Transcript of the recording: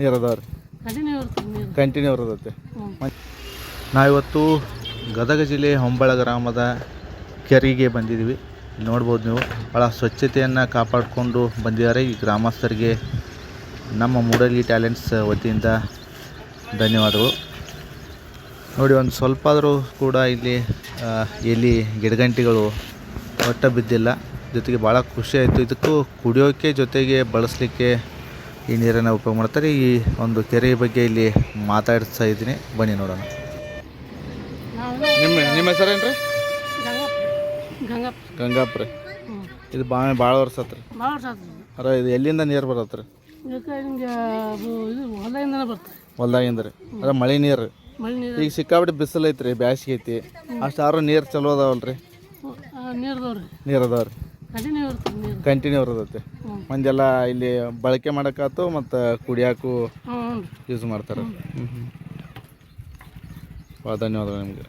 ನೀರು ಅದಾವ್ರಿ ಕಂಟಿನ್ಯೂ ಇರ್ತದೆ ನೀರು. ಕಂಟಿನ್ಯೂ ಇರ್ತೈತೆ ನಾವಿವತ್ತು ಗದಗ ಜಿಲ್ಲೆ ಹೊಂಬಳ ಗ್ರಾಮದ ಕೆರೆಗೆ ಬಂದಿದ್ದೀವಿ. ನೋಡ್ಬೋದು ನೀವು. ಭಾಳ ಸ್ವಚ್ಛತೆಯನ್ನು ಕಾಪಾಡಿಕೊಂಡು ಬಂದಿದ್ದಾರೆ ಈ ಗ್ರಾಮಸ್ಥರಿಗೆ. ನಮ್ಮ ಮೂಡಲಿ ಟ್ಯಾಲೆಂಟ್ಸ್ ವತಿಯಿಂದ ಧನ್ಯವಾದಗಳು. ನೋಡಿ ಒಂದು ಸ್ವಲ್ಪ ಆದರೂ ಕೂಡ ಇಲ್ಲಿ ಎಲ್ಲಿ ಗಿಡಗಂಟಿಗಳು ಒಟ್ಟ ಬಿದ್ದಿಲ್ಲ ಜೊತೆಗೆ ಭಾಳ ಖುಷಿ ಆಯಿತು. ಇದಕ್ಕೂ ಕುಡಿಯೋಕೆ ಜೊತೆಗೆ ಬಳಸಲಿಕ್ಕೆ ಈ ನೀರನ್ನು ಉಪಯೋಗ ಮಾಡ್ತಾರೆ. ಈ ಒಂದು ಕೆರೆ ಬಗ್ಗೆ ಇಲ್ಲಿ ಮಾತಾಡ್ತಾ ಇದ್ದೀನಿ. ಬನ್ನಿ ನೋಡೋಣ. ನಿಮ್ಮ ನಿಮ್ಮ ಹೆಸರೇನ್ರಿ ಗಂಗಾಪ್ರಿ ಇದು ಭಾಳ ಭಾಳ ವರ್ಷ ಆತ್ರಿ ಅರ ಇದು ಎಲ್ಲಿಂದ ನೀರು ಬರತ್ರಿ ಹೊಲ್ದಾಗಿಂದ ರೀ. ಅದ ಮಳೆ ನೀರು. ಮಳೆ ನೀರು ಈಗ ಸಿಕ್ಕಾಬಿಟ್ಟು ಬಿಸಿಲು ಐತ್ರಿ ಬ್ಯಾಸಿಗೆ ಐತಿ. ಅಷ್ಟು ಆರು ನೀರು ಚಲೋ ಅದಾವಲ್ರಿ? ನೀರ್ದವ್ರಿ. ನೀರು ಅದಾವ ರೀ ಕಂಟಿನ್ಯೂ ಇರ್ತೈತಿ ಮಂದೆಲ್ಲ ಇಲ್ಲಿ ಬಳಕೆ ಮಾಡೋಕ್ಕಾತು ಮತ್ತು ಕುಡಿಯಾಕು ಯೂಸ್ ಮಾಡ್ತಾರೆ. ಹ್ಞೂ ಭಾಳ ಧನ್ಯವಾದಗಳು ನಿಮಗೆ.